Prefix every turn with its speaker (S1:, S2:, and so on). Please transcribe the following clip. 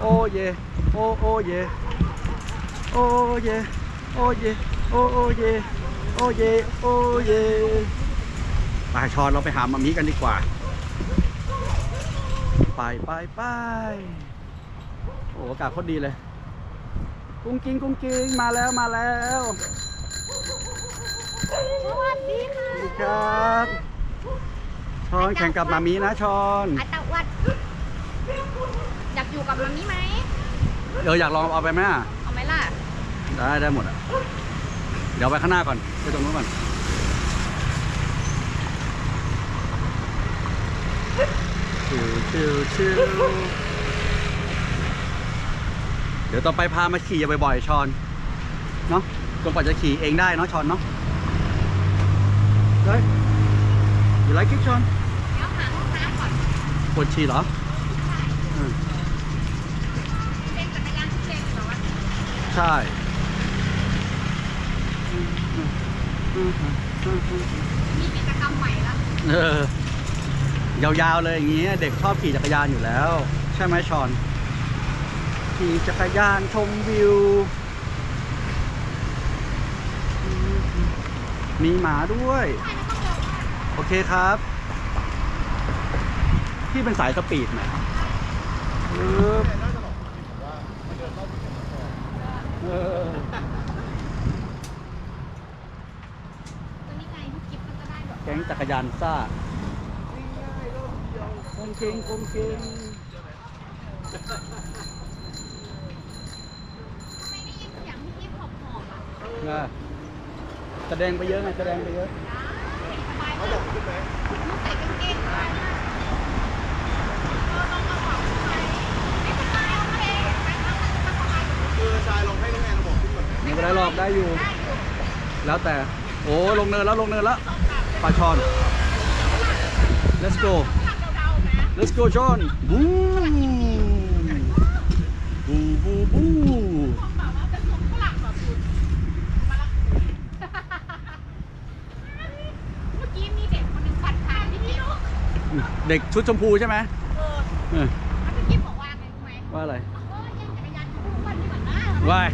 S1: โอ้เยโอ้โอ้เยโอ้เยโอ้เยโอ้โอ้เยโอ้เยโอ้เยไปชอนเราไปหามามีกันดีกว่า ไปไปไปโอ้อากาศโคตรดีเลย กุ้งกิ้งกุ้งกิ้งมาแล้วมาแล้ว
S2: สวัสดีค่ะ
S1: สวัสดีครับชอนแข่งกับมามีนะชอน
S2: อาตวัด อยากอยู่กับมามิไหม
S1: เอออยากลองเอาไปไหมอะ
S2: เอาไหมล่ะ
S1: ได้ได้หมดอะ เดี๋ยวไปข้างหน้าก่อนไปตรงนู้นก่อน ชิวชิวชิวเดี๋ยวต่อไปพามาขี่บ่อยๆชอน เนาะจนกว่าจะขี่เองได้เนาะชอนเนาะได้อยู่ไรกิ๊กชอน
S2: เดี๋ยวหาห้องน้ำก่อน
S1: ปวดฉี่เหรออื ช่
S2: มีกิจกรรมใหม่แล้ว
S1: เออยาวๆเลยอย่างงี้เด็กชอบขี่จักรยานอยู่แล้ว ใช่ไหมชอน ขี่จักรยานชมวิว มีหมาด้วย โอเคครับ พี่เป็นสายสปีดไหมปึ๊บเออ
S2: ตัวนี้ไงทุกคลิปมัน ก็ได้แบบ
S1: แก๊งจักรยานซ่าคงเก่งคงเก่ง
S2: ทำไมได้ยินเสียงพี่หอบหอบๆอะ
S1: นะแสดงไปเยอะไงแสดงไปเยอะ
S2: สบายมากลูกใส่กางเกงด้วยเออลองกระเป๋าขึ้นไปไม่เป็นไรโอเคไปข้างหลังจะสบายกว่านี้
S3: คือชายลงให้น้องแอนบอกขึ้นก่อน
S1: ไม่เป็นไรหรอกได้อยู่
S2: ได้อยู่
S1: แล้วแต่ โอ้ลงเนินแล้วลงเนินแล้ว ปลาชอน let's go
S2: หลังเดาๆนะ
S1: let's go ชอนบูบูบูบู
S2: แบบว่าเป็นของฝรั่งแบบคุณมาละเมื่อกี้มีเด็กคนหนึ่งปัดทางพี่กิ๊ฟ
S1: เด็กชุดชมพูใช่ไหม
S2: เออ
S1: เออ
S2: แล้วพี่กิ๊ฟบอกว่าไงรู้ไหม
S1: ว่าอะไร
S2: เออยังจักรยานคู่กันดีกว่านะ
S1: ว่าย